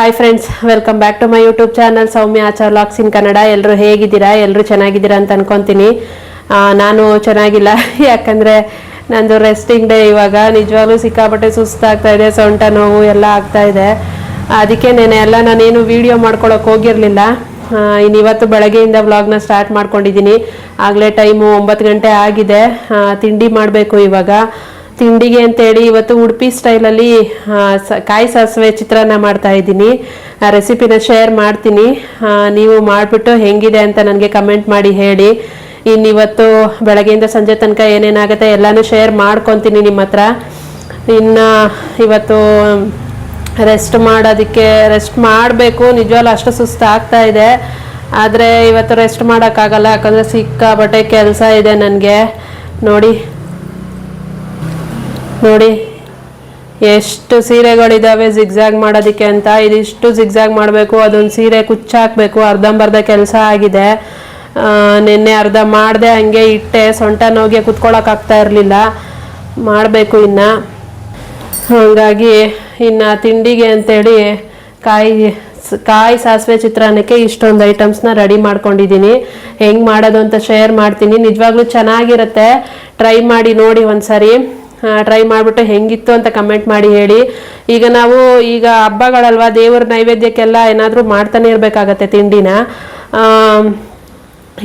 Hi friends welcome back to my YouTube channel Soumya Achar vlogs in Kannada ಎಲ್ಲರೂ ಹೇಗಿದ್ದೀರಾ? ಎಲ್ಲರೂ ಚೆನ್ನಾಗಿದ್ದೀರಾ ಅಂತ ಅನ್ಕೊತೀನಿ. ನಾನು ಚೆನ್ನಾಗಿಲ್ಲ. ಯಾಕಂದರೆ ನಂದು ರೆಸ್ಟಿಂಗ್ ಡೇ ಇವಾಗ. ನಿಜವಾಗ್ಲೂ ಸಿಕ್ಕಾಪಟ್ಟೆ ಸುಸ್ತಾಗ್ತಾ ಇದೆ, ಸೊಂಟ ನೋವು ಎಲ್ಲ ಆಗ್ತಾ ಇದೆ. ಅದಕ್ಕೆ ನೆನೆ ಎಲ್ಲ ನಾನೇನು ವೀಡಿಯೋ ಮಾಡ್ಕೊಳಕ್ಕೆ ಹೋಗಿರಲಿಲ್ಲ. ಇನ್ನು ಇವತ್ತು ಬೆಳಗ್ಗೆಯಿಂದ ವ್ಲಾಗ್ನ ಸ್ಟಾರ್ಟ್ ಮಾಡ್ಕೊಂಡಿದ್ದೀನಿ. ಆಗಲೇ ಟೈಮು ಒಂಬತ್ತು ಗಂಟೆ ಆಗಿದೆ. ತಿಂಡಿ ಮಾಡಬೇಕು ಇವಾಗ. ತಿಂಡಿಗೆ ಅಂತೇಳಿ ಇವತ್ತು ಉಡುಪಿ ಸ್ಟೈಲಲ್ಲಿ ಕಾಯಿ ಸಾಸಿವೆ ಚಿತ್ರಾನ್ನ ಮಾಡ್ತಾ ಇದ್ದೀನಿ. ಆ, ರೆಸಿಪಿನ ಶೇರ್ ಮಾಡ್ತೀನಿ. ನೀವು ಮಾಡಿಬಿಟ್ಟು ಹೆಂಗಿದೆ ಅಂತ ನನಗೆ ಕಮೆಂಟ್ ಮಾಡಿ ಹೇಳಿ. ಇನ್ನು ಇವತ್ತು ಬೆಳಗ್ಗೆಯಿಂದ ಸಂಜೆ ತನಕ ಏನೇನಾಗುತ್ತೆ ಎಲ್ಲನೂ ಶೇರ್ ಮಾಡ್ಕೊತೀನಿ ನಿಮ್ಮ ಹತ್ರ. ಇನ್ನು ಇವತ್ತು ರೆಸ್ಟ್ ಮಾಡೋದಕ್ಕೆ, ರೆಸ್ಟ್ ಮಾಡಬೇಕು. ನಿಜವಾಗ್ಲೂ ಅಷ್ಟು ಸುಸ್ತು ಆಗ್ತಾ ಇದೆ. ಆದರೆ ಇವತ್ತು ರೆಸ್ಟ್ ಮಾಡೋಕ್ಕಾಗಲ್ಲ. ಯಾಕಂದರೆ ಸಿಕ್ಕಾಬಟ್ಟೆ ಕೆಲಸ ಇದೆ ನನಗೆ. ನೋಡಿ. ನೋಡಿ, ಎಷ್ಟು ಸೀರೆಗಳಿದ್ದಾವೆ ಜಿಗ್ಜಾಗ್ ಮಾಡೋದಕ್ಕೆ ಅಂತ. ಇದಿಷ್ಟು ಜಿಗ್ಜಾಗ್ ಮಾಡಬೇಕು, ಅದೊಂದು ಸೀರೆ ಕುಚ್ಚಾಕಬೇಕು ಅರ್ಧಂಬರ್ಧ ಕೆಲಸ ಆಗಿದೆ. ನಿನ್ನೆ ಅರ್ಧ ಮಾಡಿದೆ, ಹಂಗೆ ಇಟ್ಟೆ, ಸೊಂಟ ನೋವಿಗೆ ಕುತ್ಕೊಳ್ಳೋಕ್ಕಾಗ್ತಾ ಇರಲಿಲ್ಲ. ಮಾಡಬೇಕು ಇನ್ನು. ಹಾಗಾಗಿ ಇನ್ನು ತಿಂಡಿಗೆ ಅಂತೇಳಿ ಕಾಯಿ ಕಾಯಿ ಸಾಸಿವೆ ಚಿತ್ರಾನ್ನಕ್ಕೆ ಇಷ್ಟೊಂದು ಐಟಮ್ಸ್ನ ರೆಡಿ ಮಾಡ್ಕೊಂಡಿದ್ದೀನಿ ಹೆಂಗೆ ಮಾಡೋದು ಅಂತ ಶೇರ್ ಮಾಡ್ತೀನಿ. ನಿಜವಾಗ್ಲೂ ಚೆನ್ನಾಗಿರುತ್ತೆ. ಟ್ರೈ ಮಾಡಿ ನೋಡಿ ಒಂದ್ಸರಿ. ಟ್ರೈ ಮಾಡಿಬಿಟ್ಟು ಹೆಂಗಿತ್ತು ಅಂತ ಕಮೆಂಟ್ ಮಾಡಿ ಹೇಳಿ. ಈಗ ನಾವು ಈಗ ಹಬ್ಬಗಳಲ್ವಾ, ದೇವರ ನೈವೇದ್ಯಕ್ಕೆಲ್ಲ ಏನಾದರೂ ಮಾಡ್ತಾನೆ ಇರಬೇಕಾಗತ್ತೆ ತಿಂಡಿನ.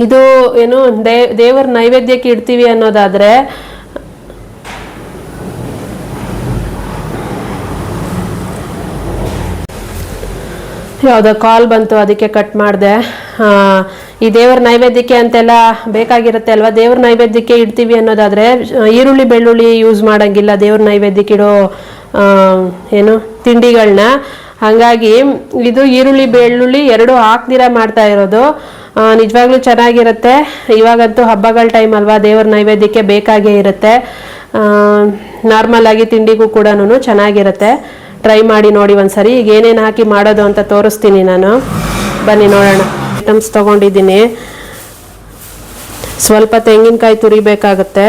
ಇದು ಏನು, ದೇ, ದೇವರ ನೈವೇದ್ಯಕ್ಕೆ ಇಡ್ತೀವಿ ಅನ್ನೋದಾದರೆ, ಯಾವುದೋ ಕಾಲ್ ಬಂತು, ಅದಕ್ಕೆ ಕಟ್ ಮಾಡಿದೆ. ಈ ದೇವರ ನೈವೇದ್ಯಕ್ಕೆ ಅಂತೆಲ್ಲ ಬೇಕಾಗಿರುತ್ತೆ ಅಲ್ವಾ? ದೇವ್ರ ನೈವೇದ್ಯಕ್ಕೆ ಇಡ್ತೀವಿ ಅನ್ನೋದಾದ್ರೆ ಈರುಳ್ಳಿ, ಬೆಳ್ಳುಳ್ಳಿ ಯೂಸ್ ಮಾಡೋಂಗಿಲ್ಲ. ದೇವ್ರ ನೈವೇದ್ಯಕ್ಕೆ ಇಡೋ ಏನು ತಿಂಡಿಗಳನ್ನ ಹಾಗಾಗಿ ಇದು ಈರುಳ್ಳಿ, ಬೆಳ್ಳುಳ್ಳಿ ಎರಡು ಹಾಕ್ದಿರ ಮಾಡ್ತಾ ಇರೋದು. ನಿಜವಾಗ್ಲೂ ಚೆನ್ನಾಗಿರುತ್ತೆ. ಇವಾಗಂತೂ ಹಬ್ಬಗಳ ಟೈಮ್ ಅಲ್ವಾ, ದೇವ್ರ ನೈವೇದ್ಯಕ್ಕೆ ಬೇಕಾಗೇ ಇರುತ್ತೆ. ನಾರ್ಮಲ್ ಆಗಿ ತಿಂಡಿಗೂ ಕೂಡ ಚೆನ್ನಾಗಿರುತ್ತೆ. ಟ್ರೈ ಮಾಡಿ ನೋಡಿ ಒಂದ್ಸರಿ. ಈಗ ಏನೇನು ಹಾಕಿ ಮಾಡೋದು ಅಂತ ತೋರಿಸ್ತೀನಿ ನಾನು. ಬನ್ನಿ ನೋಡೋಣ. ಐಟಮ್ಸ್ ತೊಗೊಂಡಿದ್ದೀನಿ. ಸ್ವಲ್ಪ ತೆಂಗಿನಕಾಯಿ ತುರಿಬೇಕಾಗತ್ತೆ.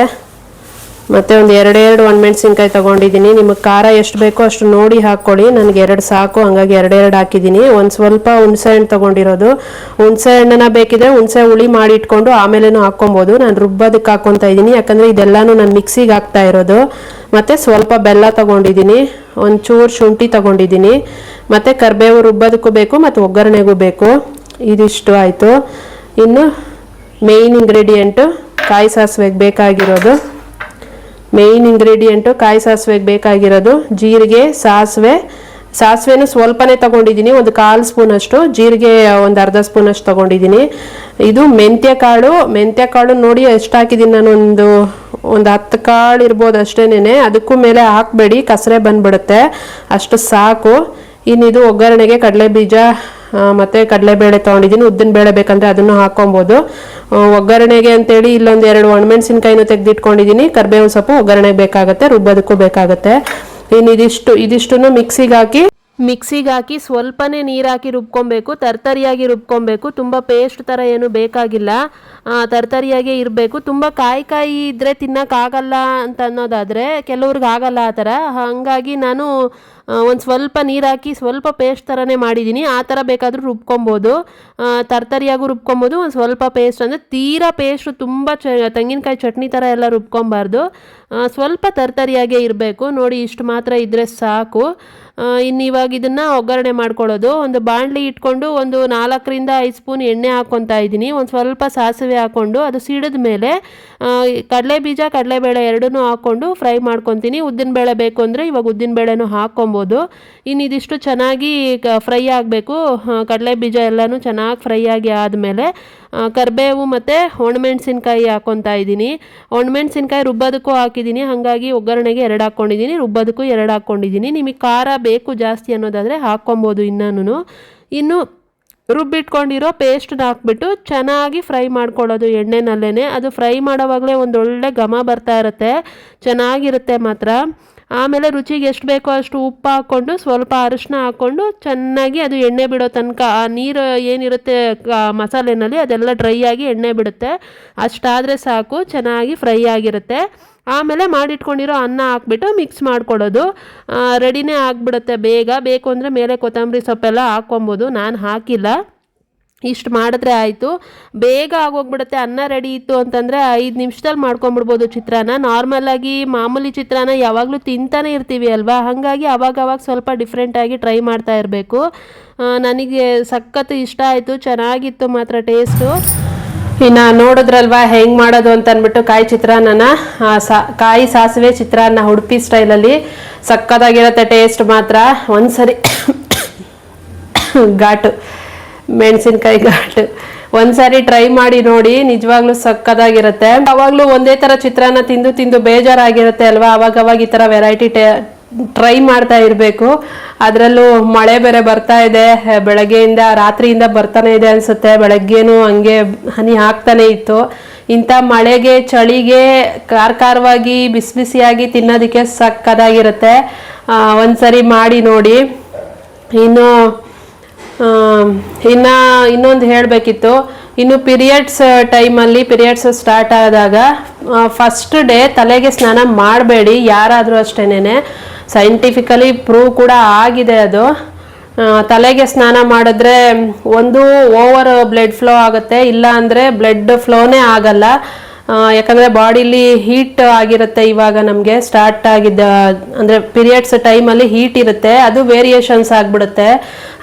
ಮತ್ತು ಒಂದು ಎರಡೆರಡು ಒಣಮೆಣ್ಸಿನ್ಕಾಯಿ ತೊಗೊಂಡಿದ್ದೀನಿ. ನಿಮಗೆ ಖಾರ ಎಷ್ಟು ಬೇಕೋ ಅಷ್ಟು ನೋಡಿ ಹಾಕ್ಕೊಳ್ಳಿ ನನಗೆ ಎರಡು ಸಾಕು, ಹಂಗಾಗಿ ಎರಡೆರಡು ಹಾಕಿದ್ದೀನಿ. ಒಂದು ಸ್ವಲ್ಪ ಹುಣಸೆ ಹಣ್ಣು ತೊಗೊಂಡಿರೋದು. ಹುಣಸೆ ಹಣ್ಣನ್ನ ಬೇಕಿದ್ರೆ ಹುಣಸೆ ಹುಳಿ ಮಾಡಿ ಇಟ್ಕೊಂಡು ಆಮೇಲೇನು ಹಾಕ್ಕೊಬೋದು. ನಾನು ರುಬ್ಬೋದಕ್ಕೆ ಹಾಕ್ಕೊತಾ ಇದ್ದೀನಿ. ಯಾಕಂದರೆ ಇದೆಲ್ಲನೂ ನಾನು ಮಿಕ್ಸಿಗೆ ಹಾಕ್ತಾ ಇರೋದು. ಮತ್ತು ಸ್ವಲ್ಪ ಬೆಲ್ಲ ತೊಗೊಂಡಿದ್ದೀನಿ. ಒಂದು ಚೂರು ಶುಂಠಿ ತೊಗೊಂಡಿದ್ದೀನಿ. ಮತ್ತು ಕರಿಬೇವು ರುಬ್ಬೋದಕ್ಕೂ ಬೇಕು, ಮತ್ತು ಒಗ್ಗರಣೆಗೂ ಬೇಕು. ಇದಿಷ್ಟು ಆಯಿತು. ಇನ್ನು ಮೇಯ್ನ್ ಇಂಗ್ರೀಡಿಯೆಂಟು ಕಾಯಿ ಸಾಸಿವೆಗೆ ಬೇಕಾಗಿರೋದು. ಮೇಯ್ನ್ ಇಂಗ್ರೀಡಿಯೆಂಟು ಕಾಯಿ ಸಾಸಿವೆಗೆ ಬೇಕಾಗಿರೋದು. ಜೀರಿಗೆ, ಸಾಸಿವೆ. ಸಾಸಿವೆನೂ ಸ್ವಲ್ಪನೇ ತಗೊಂಡಿದ್ದೀನಿ. ಒಂದು ಕಾಲು ಸ್ಪೂನಷ್ಟು ಜೀರಿಗೆ ಒಂದು ಅರ್ಧ ಸ್ಪೂನಷ್ಟು ತಗೊಂಡಿದ್ದೀನಿ. ಇದು ಮೆಂತ್ಯ ಕಾಳು. ಮೆಂತ್ಯ ಕಾಳು ನೋಡಿ ಎಷ್ಟು ಹಾಕಿದ್ದೀನಿ ನಾನು. ಒಂದು ಒಂದು ಹತ್ತು ಕಾಳು ಇರ್ಬೋದು ಅಷ್ಟೇನೆ ಅದಕ್ಕೂ ಮೇಲೆ ಹಾಕಬೇಡಿ. ಕಸರೆ ಬಂದ್ಬಿಡುತ್ತೆ. ಅಷ್ಟು ಸಾಕು. ಇನ್ನಿದು ಒಗ್ಗರಣೆಗೆ ಕಡಲೆ ಬೀಜ ಮತ್ತೆ ಕಡಲೆಬೇಳೆ ತೊಗೊಂಡಿದ್ದೀನಿ. ಉದ್ದಿನ ಬೇಳೆ ಬೇಕಂದ್ರೆ ಅದನ್ನು ಹಾಕೊಬೋದು ಆ, ಒಗ್ಗರಣೆಗೆ ಅಂತೇಳಿ ಇಲ್ಲೊಂದು ಎರಡು ಒಣಮೆಣಸಿನ್ಕಾಯಿನೂ ತೆಗೆದಿಟ್ಕೊಂಡಿದ್ದೀನಿ. ಕರ್ಬೇವಿನ ಸೊಪ್ಪು ಒಗ್ಗರಣೆಗೆ ಬೇಕಾಗುತ್ತೆ ರುಬ್ಬೋದಕ್ಕೂ ಬೇಕಾಗುತ್ತೆ. ಇನ್ನು ಇದಿಷ್ಟು ಇದಿಷ್ಟನ್ನು ಮಿಕ್ಸಿಗೆ ಹಾಕಿ ಮಿಕ್ಸಿಗೆ ಹಾಕಿ ಸ್ವಲ್ಪನೇ ನೀರು ಹಾಕಿ ರುಬ್ಕೊಬೇಕು. ತರ್ತರಿಯಾಗಿ ರುಬ್ಕೊಬೇಕು. ತುಂಬ ಪೇಸ್ಟ್ ಥರ ಏನು ಬೇಕಾಗಿಲ್ಲ. ತರ್ತರಿಯಾಗೇ ಇರಬೇಕು. ತುಂಬ ಕಾಯಿ ಕಾಯಿ ಇದ್ದರೆ ತಿನ್ನೋಕ್ಕಾಗಲ್ಲ ಅಂತ ಅನ್ನೋದಾದರೆ ಕೆಲವ್ರಿಗೆ ಆಗಲ್ಲ ಆ ಥರ. ಹಾಗಾಗಿ ನಾನು ಒಂದು ಸ್ವಲ್ಪ ನೀರು ಹಾಕಿ ಸ್ವಲ್ಪ ಪೇಸ್ಟ್ ಥರನೇ ಮಾಡಿದ್ದೀನಿ ಆ ಥರ ಬೇಕಾದರೂ ರುಬ್ಕೊಬೋದು. ತರ್ತರಿಯಾಗೂ ರುಬ್ಕೊಬೋದು. ಒಂದು ಸ್ವಲ್ಪ ಪೇಸ್ಟ್ ಅಂದರೆ ತೀರಾ ಪೇಸ್ಟು ತುಂಬ ಚ ತೆಂಗಿನಕಾಯಿ ಚಟ್ನಿ ಥರ ಎಲ್ಲ ರುಬ್ಕೊಬಾರ್ದು. ಸ್ವಲ್ಪ ತರ್ತರಿಯಾಗೇ ಇರಬೇಕು. ನೋಡಿ, ಇಷ್ಟು ಮಾತ್ರ ಇದ್ದರೆ ಸಾಕು. ಇನ್ನು ಇವಾಗ ಇದನ್ನು ಒಗ್ಗರಣೆ ಮಾಡ್ಕೊಳ್ಳೋದು. ಒಂದು ಬಾಣಲಿ ಇಟ್ಕೊಂಡು ಒಂದು ನಾಲ್ಕರಿಂದ ಐದು ಸ್ಪೂನ್ ಎಣ್ಣೆ ಹಾಕ್ಕೊತಾ ಇದ್ದೀನಿ. ಒಂದು ಸ್ವಲ್ಪ ಸಾಸಿವೆ ಹಾಕ್ಕೊಂಡು ಅದು ಸಿಡಿದ ಮೇಲೆ ಕಡಲೆ ಬೀಜ, ಕಡಲೆಬೇಳೆ ಎರಡನ್ನೂ ಹಾಕ್ಕೊಂಡು ಫ್ರೈ ಮಾಡ್ಕೊತೀನಿ. ಉದ್ದಿನಬೇಳೆ ಬೇಕು ಅಂದರೆ ಇವಾಗ ಉದ್ದಿನಬೇಳೆನೂ ಹಾಕ್ಕೊಬೋದು. ಇನ್ನು ಇದಿಷ್ಟು ಚೆನ್ನಾಗಿ ಫ್ರೈ ಆಗಬೇಕು. ಕಡಲೆ ಬೀಜ ಎಲ್ಲನೂ ಚೆನ್ನಾಗಿ ಫ್ರೈ ಆಗಿ ಆದಮೇಲೆ ಕರಿಬೇವು ಮತ್ತು ಒಣಮೆಣ್ಸಿನ್ಕಾಯಿ ಹಾಕ್ಕೊತಾ ಇದ್ದೀನಿ. ಒಣಮೆಣ್ಸಿನ್ಕಾಯಿ ರುಬ್ಬೋದಕ್ಕೂ ಹಾಕಿದ್ದೀನಿ. ಹಾಗಾಗಿ ಒಗ್ಗರಣೆಗೆ ಎರಡು ಹಾಕ್ಕೊಂಡಿದ್ದೀನಿ. ರುಬ್ಬೋದಕ್ಕೂ ಎರಡು ಹಾಕ್ಕೊಂಡಿದ್ದೀನಿ. ನಿಮಗೆ ಖಾರ ಬೇಕು ಜಾಸ್ತಿ ಅನ್ನೋದಾದರೆ ಹಾಕ್ಕೊಬೋದು ಇನ್ನೂ ಇನ್ನು ರುಬ್ಬಿಟ್ಕೊಂಡಿರೋ ಪೇಸ್ಟ್ನ ಹಾಕ್ಬಿಟ್ಟು ಚೆನ್ನಾಗಿ ಫ್ರೈ ಮಾಡ್ಕೊಳ್ಳೋದು ಎಣ್ಣೆನಲ್ಲೇ ಅದು ಫ್ರೈ ಮಾಡೋವಾಗಲೇ ಒಂದೊಳ್ಳೆ ಘಮ ಬರ್ತಾ ಇರುತ್ತೆ. ಚೆನ್ನಾಗಿರುತ್ತೆ ಮಾತ್ರ. ಆಮೇಲೆ ರುಚಿಗೆ ಎಷ್ಟು ಬೇಕೋ ಅಷ್ಟು ಉಪ್ಪು ಹಾಕ್ಕೊಂಡು, ಸ್ವಲ್ಪ ಅರಿಶಿನ ಹಾಕ್ಕೊಂಡು, ಚೆನ್ನಾಗಿ ಅದು ಎಣ್ಣೆ ಬಿಡೋ ತನಕ, ಆ ನೀರು ಏನಿರುತ್ತೆ ಮಸಾಲೆನಲ್ಲಿ ಅದೆಲ್ಲ ಡ್ರೈ ಆಗಿ ಎಣ್ಣೆ ಬಿಡುತ್ತೆ. ಅಷ್ಟಾದರೆ ಸಾಕು, ಚೆನ್ನಾಗಿ ಫ್ರೈ ಆಗಿರುತ್ತೆ. ಆಮೇಲೆ ಮಾಡಿಟ್ಕೊಂಡಿರೋ ಅನ್ನ ಹಾಕ್ಬಿಟ್ಟು ಮಿಕ್ಸ್ ಮಾಡ್ಕೊಡೋದು ರೆಡಿನೇ ಆಗಿಬಿಡುತ್ತೆ ಬೇಗ. ಬೇಕು ಅಂದರೆ ಮೇಲೆ ಕೊತ್ತಂಬರಿ ಸೊಪ್ಪೆಲ್ಲ ಹಾಕ್ಕೊಬೋದು. ನಾನು ಹಾಕಿಲ್ಲ. ಇಷ್ಟು ಮಾಡಿದ್ರೆ ಆಯಿತು. ಬೇಗ ಆಗೋಗ್ಬಿಡುತ್ತೆ, ಅನ್ನ ರೆಡಿ ಇತ್ತು ಅಂತಂದರೆ ಐದು ನಿಮಿಷದಲ್ಲಿ ಮಾಡ್ಕೊಂಬಿಡ್ಬೋದು ಚಿತ್ರಾನ್ನ. ನಾರ್ಮಲಾಗಿ ಮಾಮೂಲಿ ಚಿತ್ರಾನ್ನ ಯಾವಾಗಲೂ ತಿಂತಾನೆ ಇರ್ತೀವಿ ಅಲ್ವಾ? ಹಾಗಾಗಿ ಅವಾಗ ಅವಾಗ ಸ್ವಲ್ಪ ಡಿಫ್ರೆಂಟಾಗಿ ಟ್ರೈ ಮಾಡ್ತಾ ಇರಬೇಕು. ನನಗೆ ಸಖತ್ತು ಇಷ್ಟ ಆಯಿತು, ಚೆನ್ನಾಗಿತ್ತು ಮಾತ್ರ ಟೇಸ್ಟು ಇನ್ನು ನೋಡಿದ್ರಲ್ವಾ ಹೆಂಗೆ ಮಾಡೋದು ಅಂತ ಅಂದ್ಬಿಟ್ಟು ಕಾಯಿ ಚಿತ್ರಾನ್ನನ? ಸಾ, ಕಾಯಿ ಸಾಸಿವೆ ಚಿತ್ರಾನ್ನ ಉಡುಪಿ ಸ್ಟೈಲಲ್ಲಿ. ಸಕ್ಕತ್ತಾಗಿರುತ್ತೆ ಟೇಸ್ಟ್ ಮಾತ್ರ. ಒಂದ್ಸರಿ ಘಾಟು. ಮೆಣಸಿನ್ಕಾಯಿ ಘಾಟ್ ಒಂದ್ಸಾರಿ ಟ್ರೈ ಮಾಡಿ ನೋಡಿ, ನಿಜವಾಗ್ಲೂ ಸಕ್ಕದಾಗಿರುತ್ತೆ. ಅವಾಗ್ಲೂ ಒಂದೇ ತರ ಚಿತ್ರಾನ್ನ ತಿಂದು ತಿಂದು ಬೇಜಾರಾಗಿರುತ್ತೆ ಅಲ್ವಾ? ಅವಾಗ ಅವಾಗ ಈ ತರ ವೆರೈಟಿ ಟ್ರೈ ಮಾಡ್ತಾ ಇರಬೇಕು. ಅದರಲ್ಲೂ ಮಳೆ ಬೇರೆ ಬರ್ತಾ ಇದೆ. ಬೆಳಗ್ಗೆಯಿಂದ, ರಾತ್ರಿಯಿಂದ ಬರ್ತಾನೆ ಇದೆ ಅನ್ಸುತ್ತೆ. ಬೆಳಗ್ಗೆನು ಹಂಗೆ ಹನಿ ಹಾಕ್ತಾನೆ ಇತ್ತು. ಇಂಥ ಮಳೆಗೆ, ಚಳಿಗೆ ಖಾರ ಖಾರವಾಗಿ, ಬಿಸಿ ಬಿಸಿಯಾಗಿ ತಿನ್ನೋದಕ್ಕೆ ಸಕ್ಕದಾಗಿರುತ್ತೆ. ಒಂದ್ಸರಿ ಮಾಡಿ ನೋಡಿ. ಇನ್ನು ಇನ್ನ ಇನ್ನೊಂದು ಹೇಳಬೇಕಿತ್ತು. ಇನ್ನು ಪಿರಿಯಡ್ಸ್ ಟೈಮಲ್ಲಿ ಪಿರಿಯಡ್ಸ್ ಸ್ಟಾರ್ಟ್ ಆದಾಗ ಫಸ್ಟ್ ಡೇ ತಲೆಗೆ ಸ್ನಾನ ಮಾಡಬೇಡಿ, ಯಾರಾದರೂ ಅಷ್ಟೇನೆ ಸೈಂಟಿಫಿಕಲಿ ಪ್ರೂವ್ ಕೂಡ ಆಗಿದೆ ಅದು. ತಲೆಗೆ ಸ್ನಾನ ಮಾಡಿದ್ರೆ ಒಂದು ಓವರ್ ಬ್ಲಡ್ ಫ್ಲೋ ಆಗುತ್ತೆ ಇಲ್ಲ ಅಂದರೆ ಬ್ಲಡ್ ಫ್ಲೋನೇ ಆಗಲ್ಲ. ಯಾಕಂದ್ರೆ ಬಾಡಿಲಿ ಹೀಟ್ ಆಗಿರುತ್ತೆ ಇವಾಗ ನಮಗೆ ಸ್ಟಾರ್ಟ್ ಆಗಿದ್ದ, ಅಂದ್ರೆ ಪೀರಿಯಡ್ಸ್ ಟೈಮಲ್ಲಿ ಹೀಟ್ ಇರುತ್ತೆ, ಅದು ವೇರಿಯೇಷನ್ಸ್ ಆಗಿಬಿಡುತ್ತೆ.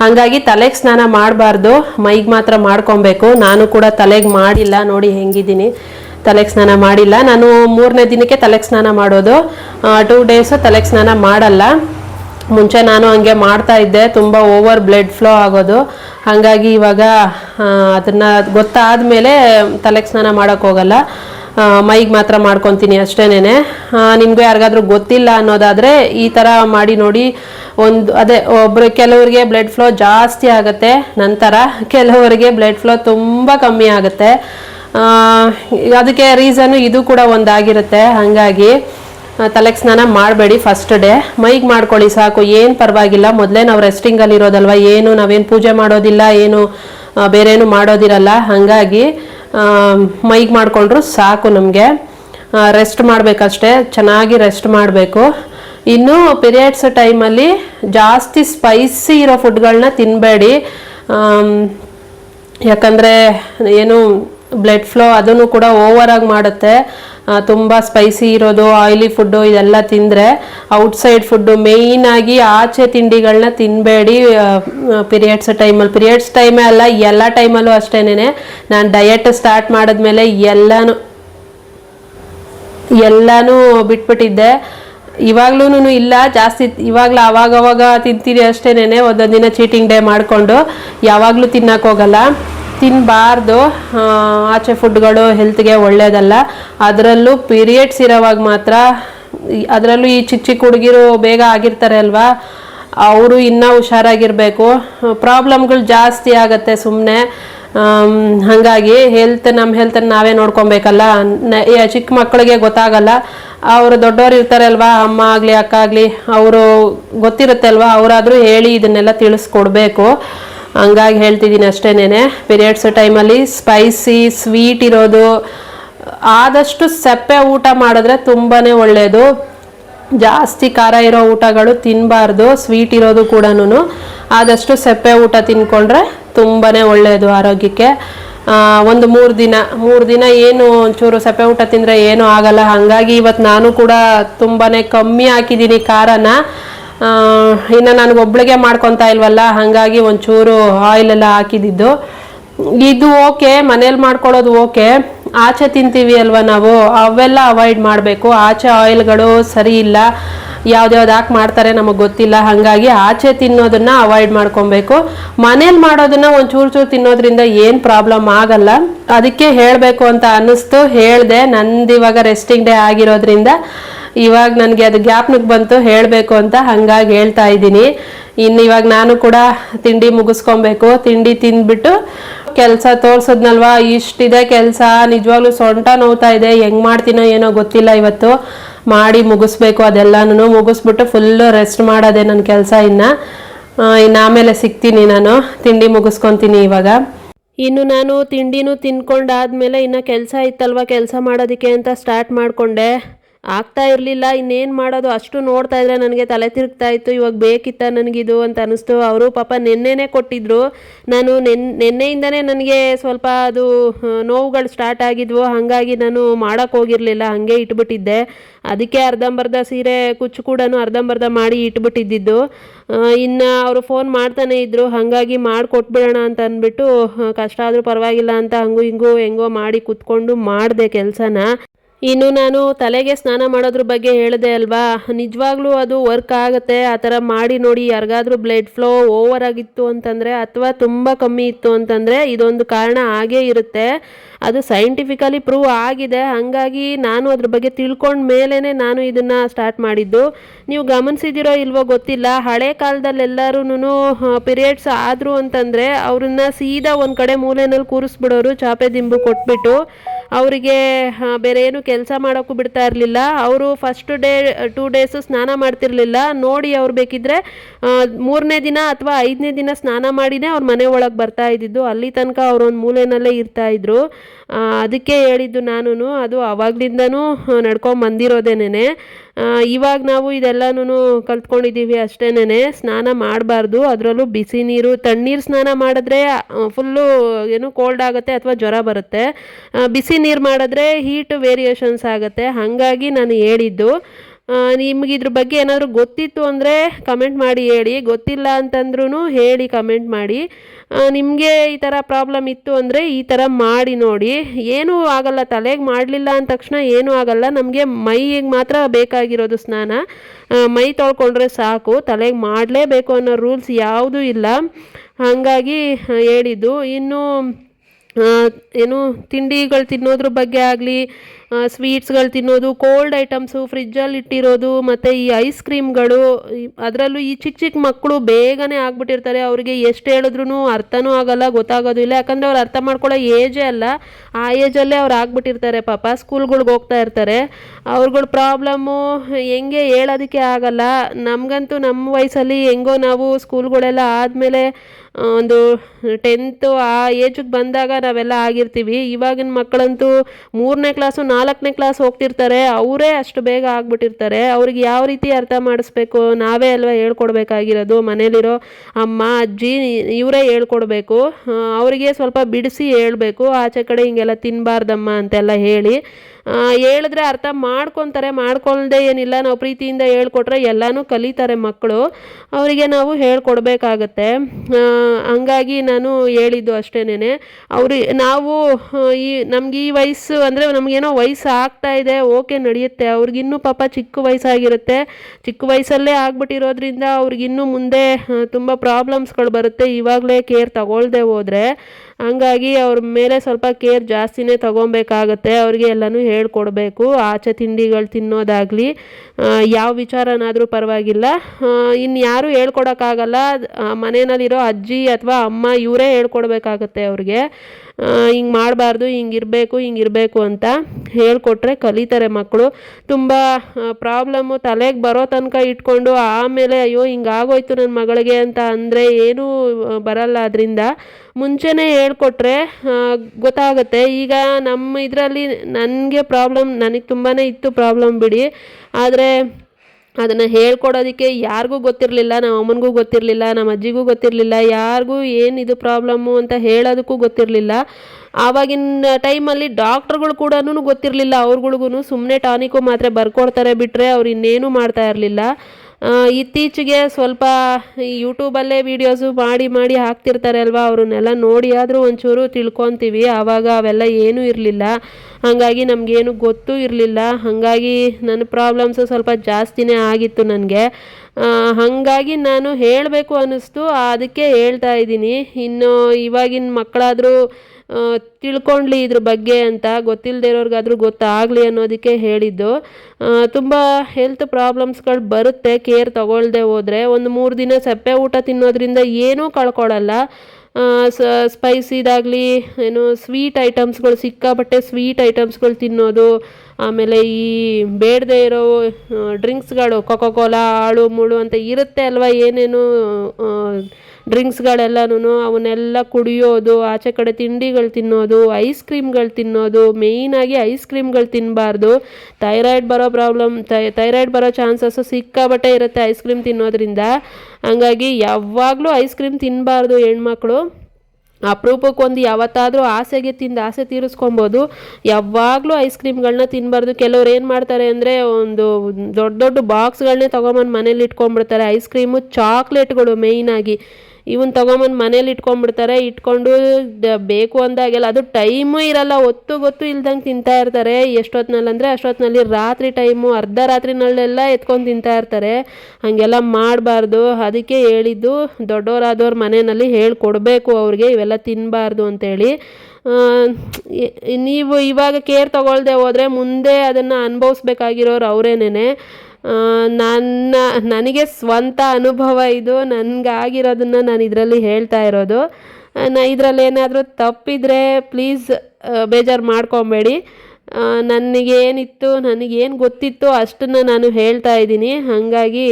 ಹಾಗಾಗಿ ತಲೆಗೆ ಸ್ನಾನ ಮಾಡಬಾರ್ದು, ಮೈಗೆ ಮಾತ್ರ ಮಾಡ್ಕೊಬೇಕು. ನಾನು ಕೂಡ ತಲೆಗೆ ಮಾಡಿಲ್ಲ, ನೋಡಿ ಹೆಂಗಿದ್ದೀನಿ. ತಲೆಗೆ ಸ್ನಾನ ಮಾಡಿಲ್ಲ. ನಾನು ಮೂರನೇ ದಿನಕ್ಕೆ ತಲೆಗೆ ಸ್ನಾನ ಮಾಡೋದು. ಟೂ ಡೇಸು ತಲೆಗೆ ಸ್ನಾನ ಮಾಡಲ್ಲ. ಮುಂಚೆ ನಾನು ಹಂಗೆ ಮಾಡ್ತಾ ಇದ್ದೆ, ತುಂಬ ಓವರ್ ಬ್ಲಡ್ ಫ್ಲೋ ಆಗೋದು. ಹಾಗಾಗಿ ಇವಾಗ ಅದನ್ನು ಗೊತ್ತಾದ ಮೇಲೆ ತಲೆಗೆ ಸ್ನಾನ ಮಾಡೋಕ್ಕೋಗಲ್ಲ ಮೈಗೆ ಮಾತ್ರ ಮಾಡ್ಕೊತೀನಿ ಅಷ್ಟೇನೆ ನಿಮಗೂ ಯಾರಿಗಾದ್ರೂ ಗೊತ್ತಿಲ್ಲ ಅನ್ನೋದಾದರೆ ಈ ಥರ ಮಾಡಿ ನೋಡಿ. ಒಂದು, ಅದೇ ಒಬ್ಬರು ಕೆಲವರಿಗೆ ಬ್ಲಡ್ ಫ್ಲೋ ಜಾಸ್ತಿ ಆಗುತ್ತೆ, ನಂತರ ಕೆಲವರಿಗೆ ಬ್ಲಡ್ ಫ್ಲೋ ತುಂಬ ಕಮ್ಮಿ ಆಗುತ್ತೆ. ಅದಕ್ಕೆ ರೀಸನ್ನು ಇದು ಕೂಡ ಒಂದಾಗಿರುತ್ತೆ. ಹಾಗಾಗಿ ತಲೆಗೆ ಸ್ನಾನ ಮಾಡಬೇಡಿ ಫಸ್ಟ್ ಡೇ ಮೈಗೆ ಮಾಡ್ಕೊಳ್ಳಿ ಸಾಕು, ಏನು ಪರವಾಗಿಲ್ಲ. ಮೊದಲೇ ನಾವು ರೆಸ್ಟಿಂಗಲ್ಲಿ ಇರೋದಲ್ವ, ಏನು, ನಾವೇನು ಪೂಜೆ ಮಾಡೋದಿಲ್ಲ, ಏನು ಬೇರೇನು ಮಾಡೋದಿರಲ್ಲ. ಹಾಗಾಗಿ ಮೈಗೆ ಮಾಡಿಕೊಂಡ್ರು ಸಾಕು ನಮಗೆ. ರೆಸ್ಟ್ ಮಾಡಬೇಕಷ್ಟೇ, ಚೆನ್ನಾಗಿ ರೆಸ್ಟ್ ಮಾಡಬೇಕು. ಇನ್ನು ಪೀರಿಯಡ್ಸ್ ಟೈಮಲ್ಲಿ ಜಾಸ್ತಿ ಸ್ಪೈಸಿ ಇರೋ ಫುಡ್ಗಳನ್ನ ತಿನ್ನಬೇಡಿ ಯಾಕಂದರೆ, ಏನು ಬ್ಲಡ್ ಫ್ಲೋ ಅದನ್ನು ಕೂಡ ಓವರ್ ಆಗಿ ಮಾಡುತ್ತೆ. ತುಂಬ ಸ್ಪೈಸಿ ಇರೋದು ಆಯಿಲಿ ಫುಡ್ಡು ಇದೆಲ್ಲ ತಿಂದರೆ ಔಟ್ಸೈಡ್ ಫುಡ್ಡು ಮೇಯ್ನಾಗಿ ಆಚೆ ತಿಂಡಿಗಳನ್ನ ತಿನ್ನಬೇಡಿ ಪಿರಿಯಡ್ಸ್ ಟೈಮಲ್ಲಿ ಪಿರಿಯಡ್ಸ್ ಟೈಮೇ ಅಲ್ಲ. ಎಲ್ಲ ಟೈಮಲ್ಲೂ ಅಷ್ಟೇನೆ ನಾನು ಡಯಟ್ ಸ್ಟಾರ್ಟ್ ಮಾಡಿದ್ಮೇಲೆ ಎಲ್ಲನೂ ಎಲ್ಲನೂ ಬಿಟ್ಬಿಟ್ಟಿದ್ದೆ. ಇವಾಗ್ಲೂ ಇಲ್ಲ, ಜಾಸ್ತಿ ಇವಾಗ್ಲೂ ಅವಾಗವಾಗ ತಿಂತೀರಿ ಅಷ್ಟೇನೆ ಒಂದೊಂದು ದಿನ ಚೀಟಿಂಗ್ ಡೇ ಮಾಡಿಕೊಂಡು ಯಾವಾಗಲೂ ತಿನ್ನಕ್ಕೆ ಹೋಗಲ್ಲ. ತಿನ್ನಬಾರ್ದು ಆಚೆ ಫುಡ್ಗಳು ಹೆಲ್ತ್ಗೆ ಒಳ್ಳೇದಲ್ಲ. ಅದರಲ್ಲೂ ಪೀರಿಯಡ್ಸ್ ಇರೋವಾಗ ಮಾತ್ರ ಅದರಲ್ಲೂ ಈ ಚಿಕ್ಕ ಚಿಕ್ಕ ಹುಡುಗಿರು ಬೇಗ ಆಗಿರ್ತಾರೆ ಅಲ್ವಾ? ಅವರು ಇನ್ನೂ ಹುಷಾರಾಗಿರಬೇಕು. ಪ್ರಾಬ್ಲಮ್ಗಳು ಜಾಸ್ತಿ ಆಗುತ್ತೆ ಸುಮ್ಮನೆ ಹಾಗಾಗಿ ಹೆಲ್ತ್ ನಮ್ಮ ಹೆಲ್ತನ್ನು ನಾವೇ ನೋಡ್ಕೊಬೇಕಲ್ಲ. ಚಿಕ್ಕ ಮಕ್ಕಳಿಗೆ ಗೊತ್ತಾಗಲ್ಲ. ಅವರು ದೊಡ್ಡವರು ಇರ್ತಾರೆ ಅಲ್ವಾ? ಅಮ್ಮ ಆಗಲಿ, ಅಕ್ಕ ಆಗಲಿ, ಅವರು ಗೊತ್ತಿರುತ್ತೆ ಅಲ್ವಾ? ಅವರಾದರೂ ಹೇಳಿ ಇದನ್ನೆಲ್ಲ ತಿಳಿಸ್ಕೊಡ್ಬೇಕು. ಹಂಗಾಗಿ ಹೇಳ್ತಿದ್ದೀನಿ ಅಷ್ಟೇನೆ ಪೀರಿಯಡ್ಸ್ ಟೈಮಲ್ಲಿ ಸ್ಪೈಸಿ, ಸ್ವೀಟ್ ಇರೋದು, ಆದಷ್ಟು ಸಪ್ಪೆ ಊಟ ಮಾಡಿದ್ರೆ ತುಂಬಾ ಒಳ್ಳೆಯದು ಜಾಸ್ತಿ ಖಾರ ಇರೋ ಊಟಗಳು ತಿನ್ನಬಾರ್ದು ಸ್ವೀಟ್ ಇರೋದು ಕೂಡ ಆದಷ್ಟು ಸಪ್ಪೆ ಊಟ ತಿನ್ಕೊಂಡ್ರೆ ತುಂಬಾ ಒಳ್ಳೆಯದು ಆರೋಗ್ಯಕ್ಕೆ. ಒಂದು ಮೂರು ದಿನ ಮೂರು ದಿನ ಏನು ಒಂಚೂರು ಸಪ್ಪೆ ಊಟ ತಿಂದರೆ ಏನೂ ಆಗಲ್ಲ. ಹಾಗಾಗಿ ಇವತ್ತು ನಾನು ಕೂಡ ತುಂಬಾ ಕಮ್ಮಿ ಹಾಕಿದ್ದೀನಿ ಖಾರನ. ಇನ್ನು ನಾನು ಒಬ್ಳಿಗೆ ಮಾಡ್ಕೊತಾ ಇಲ್ವಲ್ಲ, ಹಾಗಾಗಿ ಒಂಚೂರು ಆಯಿಲ್ ಎಲ್ಲ ಹಾಕಿದ್ದು ಇದು ಓಕೆ, ಮನೇಲಿ ಮಾಡ್ಕೊಳ್ಳೋದು ಓಕೆ. ಆಚೆ ತಿಂತೀವಿ ಅಲ್ವಾ ನಾವು? ಅವೆಲ್ಲ ಅವಾಯ್ಡ್ ಮಾಡಬೇಕು. ಆಚೆ ಆಯಿಲ್ಗಳು ಸರಿ ಇಲ್ಲ. ಯಾವ್ದ್ಯಾವ್ದು ಹಾಕಿ ಮಾಡ್ತಾರೆ ನಮಗೆ ಗೊತ್ತಿಲ್ಲ. ಹಾಗಾಗಿ ಆಚೆ ತಿನ್ನೋದನ್ನ ಅವಾಯ್ಡ್ ಮಾಡ್ಕೊಬೇಕು. ಮನೇಲಿ ಮಾಡೋದನ್ನ ಒಂದು ಚೂರು ಚೂರು ತಿನ್ನೋದ್ರಿಂದ ಏನು ಪ್ರಾಬ್ಲಮ್ ಆಗಲ್ಲ. ಅದಕ್ಕೆ ಹೇಳಬೇಕು ಅಂತ ಅನ್ನಿಸ್ತು. ಹೇಳಿದೆ, ನಂದು ಇವಾಗ ರೆಸ್ಟಿಂಗ್ ಡೇ ಆಗಿರೋದ್ರಿಂದ. ಇವಾಗ ನನಗೆ ಅದು ಜ್ಞಾಪನಕ್ಕೆ ಬಂತು, ಹೇಳಬೇಕು ಅಂತ ಹಂಗಾಗಿ ಹೇಳ್ತಾ ಇದ್ದೀನಿ. ಇನ್ನು ಇವಾಗ ನಾನು ಕೂಡ ತಿಂಡಿ ಮುಗಿಸ್ಕೊಬೇಕು. ತಿಂಡಿ ತಿಂದ್ಬಿಟ್ಟು ಕೆಲಸ ತೋರ್ಸದ್ನಲ್ವಾ? ಇಷ್ಟಿದೆ ಕೆಲಸ. ನಿಜವಾಗ್ಲೂ ಸೊಂಟ ನೋವ್ತಾ ಇದೆ. ಹೆಂಗ್ ಮಾಡ್ತೀನೋ ಏನೋ ಗೊತ್ತಿಲ್ಲ ಇವತ್ತು. ಮಾಡಿ ಮುಗಿಸ್ಬೇಕು ಅದೆಲ್ಲನೂ ಮುಗಿಸ್ಬಿಟ್ಟು ಫುಲ್ಲು ರೆಸ್ಟ್ ಮಾಡೋದೆ ನನ್ನ ಕೆಲಸ ಇನ್ನು. ಇನ್ನು ಆಮೇಲೆ ಸಿಗ್ತೀನಿ ನಾನು. ತಿಂಡಿ ಮುಗಿಸ್ಕೊತೀನಿ ಇವಾಗ. ಇನ್ನು ನಾನು ತಿಂಡಿನೂ ತಿನ್ಕೊಂಡಾದ್ಮೇಲೆ ಇನ್ನು ಕೆಲಸ ಇತ್ತಲ್ವ? ಕೆಲಸ ಮಾಡೋದಕ್ಕೆ ಅಂತ ಸ್ಟಾರ್ಟ್ ಮಾಡಿಕೊಂಡೆ. ಆಗ್ತಾ ಇರಲಿಲ್ಲ, ಇನ್ನೇನು ಮಾಡೋದು? ಅಷ್ಟು ನೋಡ್ತಾ ಇದ್ರೆ ನನಗೆ ತಲೆ ತಿರುಗ್ತಾ ಇತ್ತು. ಇವಾಗ ಬೇಕಿತ್ತ ನನಗಿದು ಅಂತ ಅನಿಸ್ತು ಅವರು ಪಾಪ ನಿನ್ನೆನೇ ಕೊಟ್ಟಿದ್ರು. ನಾನು ನೆನ್, ನಿನ್ನೆಯಿಂದನೇ ನನಗೆ ಸ್ವಲ್ಪ ಅದು ನೋವುಗಳು ಸ್ಟಾರ್ಟ್ ಆಗಿದ್ವು. ಹಾಗಾಗಿ ನಾನು ಮಾಡೋಕ್ಕೆ ಹೋಗಿರಲಿಲ್ಲ. ಹಾಗೆ ಇಟ್ಬಿಟ್ಟಿದ್ದೆ. ಅದಕ್ಕೆ ಅರ್ಧಂಬರ್ಧ ಸೀರೆ, ಕುಚ್ಚು ಕೂಡ ಅರ್ಧಂಬರ್ಧ ಮಾಡಿ ಇಟ್ಬಿಟ್ಟಿದ್ದಿದ್ದು ಇನ್ನು ಅವರು ಫೋನ್ ಮಾಡ್ತಾನೆ ಇದ್ದರು ಹಾಗಾಗಿ ಮಾಡಿ ಕೊಟ್ಬಿಡೋಣ ಅಂತ ಅಂದ್ಬಿಟ್ಟು ಕಷ್ಟ ಆದರೂ ಪರವಾಗಿಲ್ಲ ಅಂತ ಹಂಗೂ ಹಿಂಗೂ ಹೆಂಗೋ ಮಾಡಿ ಕೂತ್ಕೊಂಡು ಮಾಡಿದೆ ಕೆಲಸನ. ಇನ್ನು ನಾನು ತಲೆಗೆ ಸ್ನಾನ ಮಾಡೋದ್ರ ಬಗ್ಗೆ ಹೇಳಿದೆ ಅಲ್ವಾ? ನಿಜವಾಗ್ಲೂ ಅದು ವರ್ಕ್ ಆಗುತ್ತೆ. ಆ ಥರ ಮಾಡಿ ನೋಡಿ ಯಾರಿಗಾದರೂ ಬ್ಲಡ್ ಫ್ಲೋ ಓವರ್ ಆಗಿತ್ತು ಅಂತಂದರೆ ಅಥವಾ ತುಂಬ ಕಮ್ಮಿ ಇತ್ತು ಅಂತಂದರೆ ಇದೊಂದು ಕಾರಣ ಆಗೇ ಇರುತ್ತೆ. ಅದು ಸೈಂಟಿಫಿಕಲಿ ಪ್ರೂವ್ ಆಗಿದೆ. ಹಾಗಾಗಿ ನಾನು ಅದ್ರ ಬಗ್ಗೆ ತಿಳ್ಕೊಂಡ ಮೇಲೇ ನಾನು ಇದನ್ನು ಸ್ಟಾರ್ಟ್ ಮಾಡಿದ್ದು. ನೀವು ಗಮನಿಸಿದಿರೋ ಇಲ್ವೋ ಗೊತ್ತಿಲ್ಲ. ಹಳೆ ಕಾಲದಲ್ಲೆಲ್ಲರೂ ಪೀರಿಯಡ್ಸ್ ಆದರು ಅಂತಂದರೆ ಅವ್ರನ್ನ ಸೀದಾ ಒಂದು ಕಡೆ ಮೂಲೆಯಲ್ಲಿ ಕೂರಿಸ್ಬಿಡೋರು, ಚಾಪೆ ದಿಂಬು ಕೊಟ್ಬಿಟ್ಟು ಅವರಿಗೆ ಬೇರೆ ಏನು ಕೆಲಸ ಮಾಡೋಕ್ಕೂ ಬಿಡ್ತಾ ಇರಲಿಲ್ಲ. ಅವರು ಫಸ್ಟ್ ಡೇ ಟೂ ಡೇಸು ಸ್ನಾನ ಮಾಡ್ತಿರ್ಲಿಲ್ಲ. ನೋಡಿ ಅವ್ರು ಬೇಕಿದ್ರೆ ಮೂರನೇ ದಿನ ಅಥವಾ ಐದನೇ ದಿನ ಸ್ನಾನ ಮಾಡಿನೇ ಅವ್ರ ಮನೆ ಒಳಗೆ ಬರ್ತಾ ಇದ್ದಿದ್ದು. ಅಲ್ಲಿ ತನಕ ಅವರು ಒಂದು ಮೂಲೆಯಲ್ಲೇ ಇರ್ತಾ ಇದ್ರು. ಅದಕ್ಕೆ ಹೇಳಿದ್ದು ನಾನು ಅದು ಅವಾಗ್ಲಿಂದನೂ ನಡ್ಕೊಂಡು ಬಂದಿರೋದೇನೆ ಇವಾಗ ನಾವು ಇದೆಲ್ಲನೂ ಕಲ್ತ್ಕೊಂಡಿದ್ದೀವಿ ಅಷ್ಟೇನೆ ಸ್ನಾನ ಮಾಡಬಾರ್ದು. ಅದರಲ್ಲೂ ಬಿಸಿ ನೀರು, ತಣ್ಣೀರು ಸ್ನಾನ ಮಾಡಿದ್ರೆ ಫುಲ್ಲು ಏನು ಕೋಲ್ಡ್ ಆಗುತ್ತೆ ಅಥವಾ ಜ್ವರ ಬರುತ್ತೆ. ಬಿಸಿ ನೀರು ಮಾಡಿದ್ರೆ ಹೀಟ್ ವೇರಿಯೇಷನ್ಸ್ ಆಗುತ್ತೆ. ಹಾಗಾಗಿ ನಾನು ಹೇಳಿದ್ದು ನಿಮ್ಗೆ ಇದ್ರ ಬಗ್ಗೆ ಏನಾದರೂ ಗೊತ್ತಿತ್ತು ಅಂದರೆ ಕಮೆಂಟ್ ಮಾಡಿ ಹೇಳಿ. ಗೊತ್ತಿಲ್ಲ ಅಂತಂದ್ರೂ ಹೇಳಿ ಕಮೆಂಟ್ ಮಾಡಿ. ನಿಮಗೆ ಈ ಥರ ಪ್ರಾಬ್ಲಮ್ ಇತ್ತು ಅಂದರೆ ಈ ಥರ ಮಾಡಿ ನೋಡಿ. ಏನೂ ಆಗಲ್ಲ, ತಲೆಗೆ ಮಾಡಲಿಲ್ಲ ಅಂದ ತಕ್ಷಣ ಏನೂ ಆಗಲ್ಲ. ನಮಗೆ ಮೈಗೆ ಮಾತ್ರ ಬೇಕಾಗಿರೋದು ಸ್ನಾನ. ಮೈ ತೊಳ್ಕೊಂಡ್ರೆ ಸಾಕು, ತಲೆಗೆ ಮಾಡಲೇಬೇಕು ಅನ್ನೋ ರೂಲ್ಸ್ ಯಾವುದೂ ಇಲ್ಲ. ಹಾಗಾಗಿ ಹೇಳಿದ್ದು. ಇನ್ನು ಏನು ತಿಂಡಿಗಳು ತಿನ್ನೋದ್ರ ಬಗ್ಗೆ ಆಗಲಿ ಸ್ವೀಟ್ಸ್ಗಳು ತಿನ್ನೋದು ಕೋಲ್ಡ್ ಐಟಮ್ಸು ಫ್ರಿಜ್ಜಲ್ಲಿ ಇಟ್ಟಿರೋದು, ಮತ್ತು ಈ ಐಸ್ ಕ್ರೀಮ್ಗಳು ಅದರಲ್ಲೂ ಈ ಚಿಕ್ಕ ಚಿಕ್ಕ ಮಕ್ಕಳು ಬೇಗನೆ ಆಗ್ಬಿಟ್ಟಿರ್ತಾರೆ. ಅವರಿಗೆ ಎಷ್ಟು ಹೇಳಿದ್ರೂ ಅರ್ಥನೂ ಆಗಲ್ಲ, ಗೊತ್ತಾಗೋದು ಇಲ್ಲ. ಯಾಕಂದರೆ ಅವ್ರು ಅರ್ಥ ಮಾಡ್ಕೊಳ್ಳೋ ಏಜೇ ಅಲ್ಲ. ಆ ಏಜಲ್ಲೇ ಅವ್ರು ಆಗ್ಬಿಟ್ಟಿರ್ತಾರೆ ಪಾಪ. ಸ್ಕೂಲ್ಗಳ್ಗೆ ಹೋಗ್ತಾ ಇರ್ತಾರೆ. ಅವ್ರುಗಳ ಪ್ರಾಬ್ಲಮ್ಮು ಹೆಂಗೆ ಹೇಳೋದಕ್ಕೆ ಆಗಲ್ಲ. ನಮಗಂತೂ ನಮ್ಮ ವಯಸ್ಸಲ್ಲಿ ಹೆಂಗೋ ನಾವು ಸ್ಕೂಲ್ಗಳೆಲ್ಲ ಆದಮೇಲೆ ಒಂದು ಟೆಂತು ಆ ಏಜಿಗೆ ಬಂದಾಗ ನಾವೆಲ್ಲ ಆಗಿರ್ತೀವಿ. ಇವಾಗಿನ ಮಕ್ಕಳಂತೂ ಮೂರನೇ ಕ್ಲಾಸು ನಾಲ್ಕನೇ ಕ್ಲಾಸ್ ಹೋಗ್ತಿರ್ತಾರೆ, ಅವರೇ ಅಷ್ಟು ಬೇಗ ಆಗ್ಬಿಟ್ಟಿರ್ತಾರೆ. ಅವ್ರಿಗೆ ಯಾವ ರೀತಿ ಅರ್ಥ ಮಾಡಿಸ್ಬೇಕು, ನಾವೇ ಅಲ್ವಾ ಹೇಳ್ಕೊಡ್ಬೇಕಾಗಿರೋದು? ಮನೇಲಿರೋ ಅಮ್ಮ, ಅಜ್ಜಿ ಇವರೇ ಹೇಳ್ಕೊಡ್ಬೇಕು. ಅವರಿಗೆ ಸ್ವಲ್ಪ ಬಿಡಿಸಿ ಹೇಳ್ಬೇಕು. ಆಚೆ ಕಡೆ ಹಿಂಗೆಲ್ಲ ತಿನ್ನಬಾರ್ದಮ್ಮ ಅಂತೆಲ್ಲ ಹೇಳಿ. ಹೇಳಿದ್ರೆ ಅರ್ಥ ಮಾಡ್ಕೊತಾರೆ, ಮಾಡ್ಕೊಳ್ದೆ ಏನಿಲ್ಲ, ನಾವು ಪ್ರೀತಿಯಿಂದ ಹೇಳ್ಕೊಟ್ರೆ ಎಲ್ಲನೂ ಕಲಿತಾರೆ ಮಕ್ಕಳು. ಅವರಿಗೆ ನಾವು ಹೇಳ್ಕೊಡ್ಬೇಕಾಗತ್ತೆ. ಹಂಗಾಗಿ ನಾನು ಹೇಳಿದ್ದು ಅಷ್ಟೇನೆ ಅವ್ರಿ, ನಾವು ಈ, ನಮ್ಗೆ ಈ ವಯಸ್ಸು ಅಂದರೆ ನಮಗೇನೋ ವಯಸ್ಸು ಆಗ್ತಾ ಇದೆ, ಓಕೆ ನಡೆಯುತ್ತೆ. ಅವ್ರಿಗಿನ್ನೂ ಪಾಪ ಚಿಕ್ಕ ವಯಸ್ಸಾಗಿರುತ್ತೆ. ಚಿಕ್ಕ ವಯಸ್ಸಲ್ಲೇ ಆಗ್ಬಿಟ್ಟಿರೋದ್ರಿಂದ ಅವ್ರಿಗಿನ್ನೂ ಮುಂದೆ ತುಂಬ ಪ್ರಾಬ್ಲಮ್ಸ್ಗಳು ಬರುತ್ತೆ. ಇವಾಗಲೇ ಕೇರ್ ತಗೊಳ್ದೆ ಹೋದರೆ. ಹಂಗಾಗಿ ಅವ್ರ ಮೇಲೆ ಸ್ವಲ್ಪ ಕೇರ್ ಜಾಸ್ತಿನೇ ತೊಗೊಬೇಕಾಗತ್ತೆ ಅವ್ರಿಗೆ ಎಲ್ಲನೂ ಹೇಳ್ಕೊಡ್ಬೇಕು. ಆಚೆ ತಿಂಡಿಗಳು ತಿನ್ನೋದಾಗಲಿ ಯಾವ ವಿಚಾರನಾದರೂ ಪರವಾಗಿಲ್ಲ. ಇನ್ನು ಯಾರೂ ಹೇಳ್ಕೊಡೋಕ್ಕಾಗಲ್ಲ. ಮನೆಯಲ್ಲಿರೋ ಅಜ್ಜಿ ಅಥವಾ ಅಮ್ಮ ಇವರೇ ಹೇಳ್ಕೊಡ್ಬೇಕಾಗತ್ತೆ ಅವ್ರಿಗೆ. ಹಿಂಗೆ ಮಾಡಬಾರ್ದು ಹಿಂಗಿರಬೇಕು ಹಿಂಗಿರಬೇಕು ಅಂತ ಹೇಳ್ಕೊಟ್ರೆ ಕಲಿತಾರೆ ಮಕ್ಕಳು ತುಂಬ ಪ್ರಾಬ್ಲಮ್ಮು ತಲೆಗೆ ಬರೋ ತನಕ ಇಟ್ಕೊಂಡು ಆಮೇಲೆ ಅಯ್ಯೋ ಹಿಂಗಾಗೋಯ್ತು ನನ್ನ ಮಗಳಿಗೆ ಅಂತ ಅಂದರೆ ಏನೂ ಬರಲ್ಲ. ಅದರಿಂದ ಮುಂಚೆನೇ ಹೇಳ್ಕೊಟ್ರೆ ಗೊತ್ತಾಗುತ್ತೆ. ಈಗ ನಮ್ಮ ಇದರಲ್ಲಿ ನನಗೆ ಪ್ರಾಬ್ಲಮ್ ನನಗೆ ತುಂಬಾ ಇತ್ತು ಪ್ರಾಬ್ಲಮ್ ಬಿಡಿ. ಆದರೆ ಅದನ್ನು ಹೇಳ್ಕೊಡೋದಕ್ಕೆ ಯಾರಿಗೂ ಗೊತ್ತಿರಲಿಲ್ಲ, ನಮ್ಮ ಅಮ್ಮನಿಗೂ ಗೊತ್ತಿರಲಿಲ್ಲ, ನಮ್ಮ ಅಜ್ಜಿಗೂ ಗೊತ್ತಿರಲಿಲ್ಲ, ಯಾರಿಗೂ ಏನು ಇದು ಪ್ರಾಬ್ಲಮ್ಮು ಅಂತ ಹೇಳೋದಕ್ಕೂ ಗೊತ್ತಿರಲಿಲ್ಲ. ಆವಾಗಿನ ಟೈಮಲ್ಲಿ ಡಾಕ್ಟ್ರುಗಳು ಕೂಡ ಗೊತ್ತಿರಲಿಲ್ಲ ಅವ್ರುಗಳಿಗೂ ಸುಮ್ಮನೆ ಟಾನಿಕು ಮಾತ್ರೆ ಬರ್ಕೊಡ್ತಾರೆ ಬಿಟ್ಟರೆ ಅವ್ರು ಇನ್ನೇನು ಮಾಡ್ತಾ ಇರಲಿಲ್ಲ. ಇತ್ತೀಚೆಗೆ ಸ್ವಲ್ಪ ಯೂಟ್ಯೂಬಲ್ಲೇ ವೀಡಿಯೋಸು ಮಾಡಿ ಮಾಡಿ ಹಾಕ್ತಿರ್ತಾರೆ ಅಲ್ವಾ ಅವ್ರನ್ನೆಲ್ಲ? ನೋಡಿ ಆದರೂ ಒಂಚೂರು ತಿಳ್ಕೊತೀವಿ. ಆವಾಗ ಅವೆಲ್ಲ ಏನೂ ಇರಲಿಲ್ಲ. ಹಾಗಾಗಿ ನಮಗೇನು ಗೊತ್ತೂ ಇರಲಿಲ್ಲ. ಹಾಗಾಗಿ ನನ್ನ ಪ್ರಾಬ್ಲಮ್ಸು ಸ್ವಲ್ಪ ಜಾಸ್ತಿನೇ ಆಗಿತ್ತು ನನಗೆ. ಹಾಗಾಗಿ ನಾನು ಹೇಳಬೇಕು ಅನ್ನಿಸ್ತು. ಅದಕ್ಕೆ ಹೇಳ್ತಾ ಇದ್ದೀನಿ. ಇನ್ನು ಇವಾಗಿನ ಮಕ್ಕಳಾದರೂ ಆ, ತಿಳ್ಕೊಂಡ್ಲಿ ಇದ್ರ ಬಗ್ಗೆ ಅಂತ ಗೊತ್ತಿಲ್ಲದೆ ಇರೋರ್ಗಾದ್ರೂ ಗೊತ್ತಾಗಲಿ ಅನ್ನೋದಕ್ಕೆ ಹೇಳಿದ್ದು. ತುಂಬ ಹೆಲ್ತ್ ಪ್ರಾಬ್ಲಮ್ಸ್ಗಳು ಬರುತ್ತೆ ಕೇರ್ ತಗೊಳ್ಳದೆ ಹೋದರೆ. ಒಂದು ಮೂರು ದಿನ ಸಪ್ಪೆ ಊಟ ತಿನ್ನೋದ್ರಿಂದ ಏನೂ ಕಳ್ಕೊಳ್ಳಲ್ಲ ಸ್ಪೈಸಿದಾಗಲಿ ಏನು ಸ್ವೀಟ್ ಐಟಮ್ಸ್ಗಳು ಸಿಕ್ಕಾಪಟ್ಟೆ ಸ್ವೀಟ್ ಐಟಮ್ಸ್ಗಳು ತಿನ್ನೋದು. ಆಮೇಲೆ ಈ ಬೇಡದೇ ಇರೋ ಡ್ರಿಂಕ್ಸ್ಗಳು ಕೊಕೋ ಕೋಲಾ ಆಳು ಮುಳು ಅಂತ ಇರುತ್ತೆ ಅಲ್ವಾ ಏನೇನು ಡ್ರಿಂಕ್ಸ್ಗಳೆಲ್ಲನೂ ಅವನ್ನೆಲ್ಲ ಕುಡಿಯೋದು, ಆಚೆ ಕಡೆ ತಿಂಡಿಗಳು ತಿನ್ನೋದು ಐಸ್ ಕ್ರೀಮ್ಗಳು ತಿನ್ನೋದು ಮೇಯ್ನಾಗಿ ಐಸ್ ಕ್ರೀಮ್ಗಳು ತಿನ್ನಬಾರ್ದು ಥೈರಾಯ್ಡ್ ಬರೋ ಪ್ರಾಬ್ಲಮ್ ಥೈರಾಯ್ಡ್ ಬರೋ ಚಾನ್ಸಸ್ಸು ಸಿಕ್ಕಾಬಟ್ಟೆ ಇರುತ್ತೆ ಐಸ್ ಕ್ರೀಮ್ ತಿನ್ನೋದ್ರಿಂದ. ಹಂಗಾಗಿ ಯಾವಾಗಲೂ ಐಸ್ ಕ್ರೀಮ್ ತಿನ್ನಬಾರ್ದು ಹೆಣ್ಮಕ್ಳು. ಅಪರೂಪಕ್ಕೊಂದು ಯಾವತ್ತಾದರೂ ಆಸೆಗೆ ತಿಂದು ಆಸೆ ತೀರಿಸ್ಕೊಬೋದು. ಯಾವಾಗಲೂ ಐಸ್ ಕ್ರೀಮ್ಗಳನ್ನ ತಿನ್ನಬಾರ್ದು ಕೆಲವ್ರು ಏನು ಮಾಡ್ತಾರೆ ಅಂದರೆ ಒಂದು ದೊಡ್ಡ ದೊಡ್ಡ ಬಾಕ್ಸ್ಗಳನ್ನೇ ತೊಗೊಂಬಂದು ಮನೇಲಿ ಇಟ್ಕೊಂಡ್ಬಿಡ್ತಾರೆ. ಐಸ್ ಕ್ರೀಮು ಚಾಕ್ಲೇಟ್ಗಳು ಮೇಯ್ನಾಗಿ ಇವನ್ ತೊಗೊಂಬಂದು ಮನೇಲಿ ಇಟ್ಕೊಂಡ್ಬಿಡ್ತಾರೆ. ಇಟ್ಕೊಂಡು ಬೇಕು ಅಂದಾಗೆಲ್ಲ ಅದು ಟೈಮು ಇರಲ್ಲ ಹೊತ್ತು ಗೊತ್ತು ಇಲ್ದಂಗೆ ತಿಂತಾ ಇರ್ತಾರೆ. ಎಷ್ಟೊತ್ತಿನಲ್ಲಿ ಅಂದರೆ ಅಷ್ಟೊತ್ತಿನಲ್ಲಿ ರಾತ್ರಿ ಟೈಮು, ಅರ್ಧ ರಾತ್ರಿನಲ್ಲೆಲ್ಲ ಎತ್ಕೊಂಡು ತಿಂತಾ ಇರ್ತಾರೆ. ಹಾಗೆಲ್ಲ ಮಾಡಬಾರ್ದು. ಅದಕ್ಕೆ ಹೇಳಿದ್ದು ದೊಡ್ಡವರಾದವ್ರ ಮನೆಯಲ್ಲಿ ಹೇಳ್ಕೊಡ್ಬೇಕು ಅವ್ರಿಗೆ, ಇವೆಲ್ಲ ತಿನ್ನಬಾರ್ದು ಅಂತೇಳಿ. ನೀವು ಇವಾಗ ಕೇರ್ ತಗೊಳ್ದೆ ಹೋದರೆ ಮುಂದೆ ಅದನ್ನು ಅನುಭವಿಸ್ಬೇಕಾಗಿರೋರು ಅವರೇನೇನೆ. ನನ್ನ, ನನಗೆ ಸ್ವಂತ ಅನುಭವ ಇದು, ನನಗಾಗಿರೋದನ್ನು ನಾನು ಇದರಲ್ಲಿ ಹೇಳ್ತಾ ಇರೋದು. ನಾ, ಇದರಲ್ಲಿ ಏನಾದರೂ ತಪ್ಪಿದರೆ ಪ್ಲೀಸ್ ಬೇಜಾರು ಮಾಡ್ಕೊಬೇಡಿ. ನನಗೇನಿತ್ತು ನನಗೇನು ಗೊತ್ತಿತ್ತು ಅಷ್ಟನ್ನು ನಾನು ಹೇಳ್ತಾ ಇದ್ದೀನಿ. ಹಾಗಾಗಿ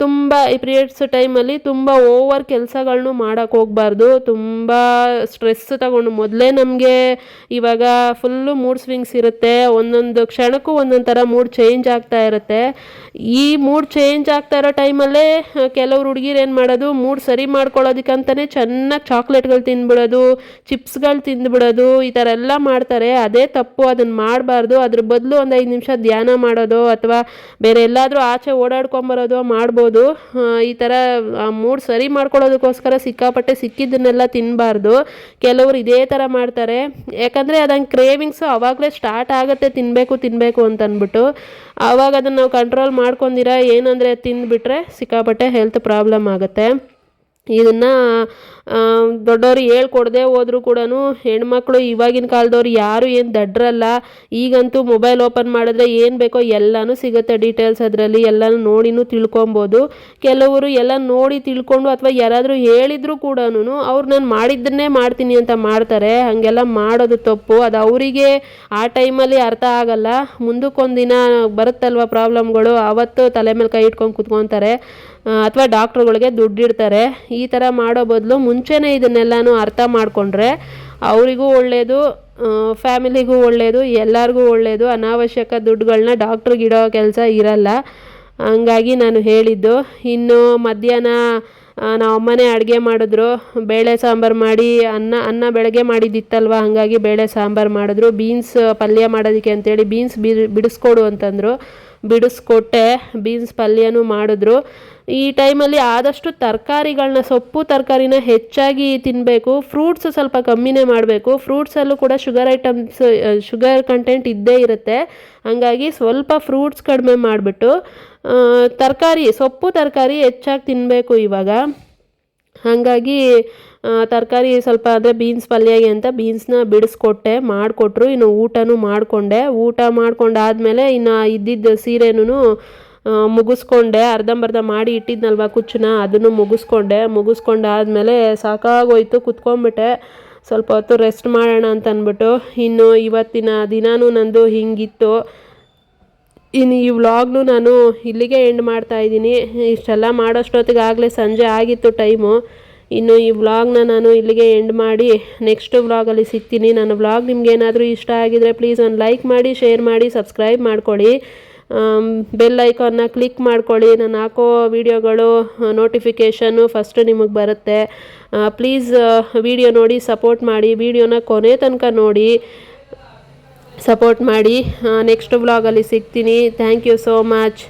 ತುಂಬ ಈ ಪೀರಿಯಡ್ಸ್ ಟೈಮಲ್ಲಿ ತುಂಬ ಓವರ್ ಕೆಲಸಗಳನ್ನು ಮಾಡೋಕ್ಕೆ ಹೋಗಬಾರ್ದು. ತುಂಬ ಸ್ಟ್ರೆಸ್ ತಗೊಂಡು ಮೊದಲೇ ನಮಗೆ ಇವಾಗ ಫುಲ್ಲು ಮೂಡ್ ಸ್ವಿಂಗ್ಸ್ ಇರುತ್ತೆ. ಒಂದೊಂದು ಕ್ಷಣಕ್ಕೂ ಒಂದೊಂದು ಥರ ಮೂಡ್ ಚೇಂಜ್ ಆಗ್ತಾ ಇರುತ್ತೆ. ಈ ಮೂಡ್ ಚೇಂಜ್ ಆಗ್ತಾ ಇರೋ ಟೈಮಲ್ಲೇ ಕೆಲವ್ರು ಹುಡುಗಿರು ಏನು ಮಾಡೋದು ಮೂಡ್ ಸರಿ ಮಾಡ್ಕೊಳ್ಳೋದಕ್ಕಂತಲೇ ಚೆನ್ನಾಗಿ ಚಾಕ್ಲೇಟ್ಗಳು ತಿಂದ್ಬಿಡೋದು ಚಿಪ್ಸ್ಗಳು ತಿಂದ್ಬಿಡೋದು, ಈ ಥರ ಎಲ್ಲ ಮಾಡ್ತಾರೆ. ಅದೇ ತಪ್ಪು ಅದನ್ನು ಮಾಡಬಾರ್ದು. ಅದ್ರ ಬದಲು ಒಂದು ಐದು ನಿಮಿಷ ಧ್ಯಾನ ಮಾಡೋದು, ಅಥವಾ ಬೇರೆ ಎಲ್ಲಾದರೂ ಆಚೆ ಓಡಾಡ್ಕೊಂಬರೋದು ಮಾಡ್ಬೋದು. ಈ ಥರ ಮೂಡ್ ಸರಿ ಮಾಡ್ಕೊಳ್ಳೋದಕ್ಕೋಸ್ಕರ ಸಿಕ್ಕಾಪಟ್ಟೆ ಸಿಕ್ಕಿದ್ದನ್ನೆಲ್ಲ ತಿನ್ನಬಾರ್ದು ಕೆಲವರು ಇದೇ ಥರ ಮಾಡ್ತಾರೆ. ಯಾಕಂದರೆ ಅದಂಗೆ ಕ್ರೇವಿಂಗ್ಸು ಆವಾಗಲೇ ಸ್ಟಾರ್ಟ್ ಆಗುತ್ತೆ ತಿನ್ನಬೇಕು ತಿನ್ನಬೇಕು ಅಂತ ಅಂದ್ಬಿಟ್ಟು ಆವಾಗ ಅದನ್ನು ನಾವು ಕಂಟ್ರೋಲ್ ಮಾಡ್ಕೊಂಡಿರ, ಏನಂದರೆ ತಿಂದುಬಿಟ್ರೆ ಸಿಕ್ಕಾಪಟ್ಟೆ ಹೆಲ್ತ್ ಪ್ರಾಬ್ಲಮ್ ಆಗುತ್ತೆ. ಇದನ್ನು ದೊಡ್ಡವರು ಹೇಳ್ಕೊಡದೆ ಹೋದರೂ ಕೂಡ ಹೆಣ್ಮಕ್ಳು ಇವಾಗಿನ ಕಾಲದವ್ರು ಯಾರು ಏನು ದಡ್ರಲ್ಲ. ಈಗಂತೂ ಮೊಬೈಲ್ ಓಪನ್ ಮಾಡಿದ್ರೆ ಏನು ಬೇಕೋ ಎಲ್ಲನೂ ಸಿಗುತ್ತೆ ಡೀಟೇಲ್ಸ್ ಅದರಲ್ಲಿ, ಎಲ್ಲನೂ ನೋಡಿನೂ ತಿಳ್ಕೊಬೋದು. ಕೆಲವರು ಎಲ್ಲ ನೋಡಿ ತಿಳ್ಕೊಂಡು ಅಥವಾ ಯಾರಾದರೂ ಹೇಳಿದರೂ ಕೂಡ ಅವ್ರು ನಾನು ಮಾಡಿದ್ದನ್ನೇ ಮಾಡ್ತೀನಿ ಅಂತ ಮಾಡ್ತಾರೆ. ಹಾಗೆಲ್ಲ ಮಾಡೋದು ತಪ್ಪು. ಅದು ಅವರಿಗೆ ಆ ಟೈಮಲ್ಲಿ ಅರ್ಥ ಆಗಲ್ಲ. ಮುಂದಕ್ಕೊಂದಿನ ಬರುತ್ತಲ್ವ ಪ್ರಾಬ್ಲಮ್ಗಳು, ಅವತ್ತು ತಲೆ ಮೇಲೆ ಕೈ ಇಟ್ಕೊಂಡು ಕುತ್ಕೊತಾರೆ. ಅಥವಾ ಡಾಕ್ಟ್ರುಗಳಿಗೆ ದುಡ್ಡಿಡ್ತಾರೆ ಈ ಥರ ಮಾಡೋ ಬದಲು ಮುಂಚೆನೇ ಇದನ್ನೆಲ್ಲನೂ ಅರ್ಥ ಮಾಡಿಕೊಂಡ್ರೆ ಅವರಿಗೂ ಒಳ್ಳೆಯದು ಫ್ಯಾಮಿಲಿಗೂ ಒಳ್ಳೆಯದು ಎಲ್ಲರಿಗೂ ಒಳ್ಳೆಯದು ಅನಾವಶ್ಯಕ ದುಡ್ಡುಗಳನ್ನ ಡಾಕ್ಟ್ರಿಗೆ ಇಡೋ ಕೆಲಸ ಇರಲ್ಲ. ಹಂಗಾಗಿ ನಾನು ಹೇಳಿದ್ದು, ಇನ್ನು ಮಧ್ಯಾಹ್ನ ಅಮ್ಮನೇ ಅಡುಗೆ ಮಾಡಿದ್ರು, ಬೇಳೆ ಸಾಂಬಾರು ಮಾಡಿ, ಅನ್ನ ಅನ್ನ ಬೆಳಗ್ಗೆ ಮಾಡಿದ್ದಿತ್ತಲ್ವ, ಹಾಗಾಗಿ ಬೇಳೆ ಸಾಂಬಾರು ಮಾಡಿದ್ರು. ಬೀನ್ಸ್ ಪಲ್ಯ ಮಾಡೋದಕ್ಕೆ ಅಂತೇಳಿ ಬೀನ್ಸ್ ಬಿಡಿಸ್ಕೊಡು ಅಂತಂದರು. ಬಿಡಿಸ್ಕೊಟ್ಟೆ, ಬೀನ್ಸ್ ಪಲ್ಯನೂ ಮಾಡಿದ್ರು. ಈ ಟೈಮಲ್ಲಿ ಆದಷ್ಟು ತರಕಾರಿಗಳನ್ನ ಸೊಪ್ಪು ತರಕಾರಿನ ಹೆಚ್ಚಾಗಿ ತಿನ್ನಬೇಕು ಫ್ರೂಟ್ಸ್ ಸ್ವಲ್ಪ ಕಮ್ಮಿನೇ ಮಾಡಬೇಕು. ಫ್ರೂಟ್ಸಲ್ಲೂ ಕೂಡ ಶುಗರ್ ಐಟಮ್ಸ್ ಶುಗರ್ ಕಂಟೆಂಟ್ ಇದ್ದೇ ಇರುತ್ತೆ. ಹಾಗಾಗಿ ಸ್ವಲ್ಪ ಫ್ರೂಟ್ಸ್ ಕಡಿಮೆ ಮಾಡಿಬಿಟ್ಟು ತರಕಾರಿ, ಸೊಪ್ಪು ತರಕಾರಿ ಹೆಚ್ಚಾಗಿ ತಿನ್ನಬೇಕು ಇವಾಗ. ಹಾಗಾಗಿ ತರಕಾರಿ ಸ್ವಲ್ಪ ಅಂದರೆ ಬೀನ್ಸ್ ಪಲ್ಯಗೆ ಅಂತ ಬೀನ್ಸ್ನ ಬಿಡಿಸ್ಕೊಟ್ಟೆ, ಮಾಡಿಕೊಟ್ರು. ಇನ್ನು ಊಟನೂ ಮಾಡಿಕೊಂಡೆ. ಊಟ ಮಾಡ್ಕೊಂಡಾದಮೇಲೆ ಇನ್ನು ಇದ್ದಿದ್ದ ಸೀರೆನೂ ಮುಗಿಸ್ಕೊಂಡೆ, ಅರ್ಧಂಬರ್ಧ ಮಾಡಿ ಇಟ್ಟಿದ್ನಲ್ವ ಕುಚ್ಚನ್ನ, ಅದನ್ನು ಮುಗಿಸ್ಕೊಂಡೆ. ಮುಗಿಸ್ಕೊಂಡಾದ್ಮೇಲೆ ಸಾಕಾಗೋಯ್ತು, ಕುತ್ಕೊಂಡ್ಬಿಟ್ಟೆ. ಸ್ವಲ್ಪ ಹೊತ್ತು ರೆಸ್ಟ್ ಮಾಡೋಣ ಅಂತ ಅಂದ್ಬಿಟ್ಟು ಇನ್ನು ಇವತ್ತಿನ ದಿನಾನೂ ನಂದು ಹಿಂಗಿತ್ತು. ಇನ್ನು ಈ ವ್ಲಾಗ್ನು ನಾನು ಇಲ್ಲಿಗೆ ಎಂಡ್ ಮಾಡ್ತಾ ಇದ್ದೀನಿ. ಇಷ್ಟೆಲ್ಲ ಮಾಡೋಷ್ಟೊತ್ತಿಗೆ ಆಗಲೇ ಸಂಜೆ ಆಗಿತ್ತು ಟೈಮು. ಇನ್ನು ಈ ವ್ಲಾಗ್ನ ನಾನು ಇಲ್ಲಿಗೆ ಎಂಡ್ ಮಾಡಿ ನೆಕ್ಸ್ಟ್ ವ್ಲಾಗಲ್ಲಿ ಸಿಗ್ತೀನಿ. ನನ್ನ ವ್ಲಾಗ್ ನಿಮ್ಗೆ ಏನಾದರೂ ಇಷ್ಟ ಆಗಿದರೆ ಪ್ಲೀಸ್ ಒಂದು ಲೈಕ್ ಮಾಡಿ ಶೇರ್ ಮಾಡಿ ಸಬ್ಸ್ಕ್ರೈಬ್ ಮಾಡ್ಕೊಳ್ಳಿ. ಬೆಲ್ ಐಕಾನ್ನ ಕ್ಲಿಕ್ ಮಾಡ್ಕೊಳ್ಳಿ. ನಾನು ಹಾಕೋ ವಿಡಿಯೋಗಳು ನೋಟಿಫಿಕೇಷನ್ನು ಫಸ್ಟ್ ನಿಮಗೆ ಬರುತ್ತೆ. ಪ್ಲೀಸ್ ವಿಡಿಯೋ ನೋಡಿ ಸಪೋರ್ಟ್ ಮಾಡಿ. ವಿಡಿಯೋನ ಕೊನೆ ತನಕ ನೋಡಿ ಸಪೋರ್ಟ್ ಮಾಡಿ. ನೆಕ್ಸ್ಟ್ ವ್ಲಾಗಲ್ಲಿ ಸಿಗ್ತೀನಿ. Thank you so much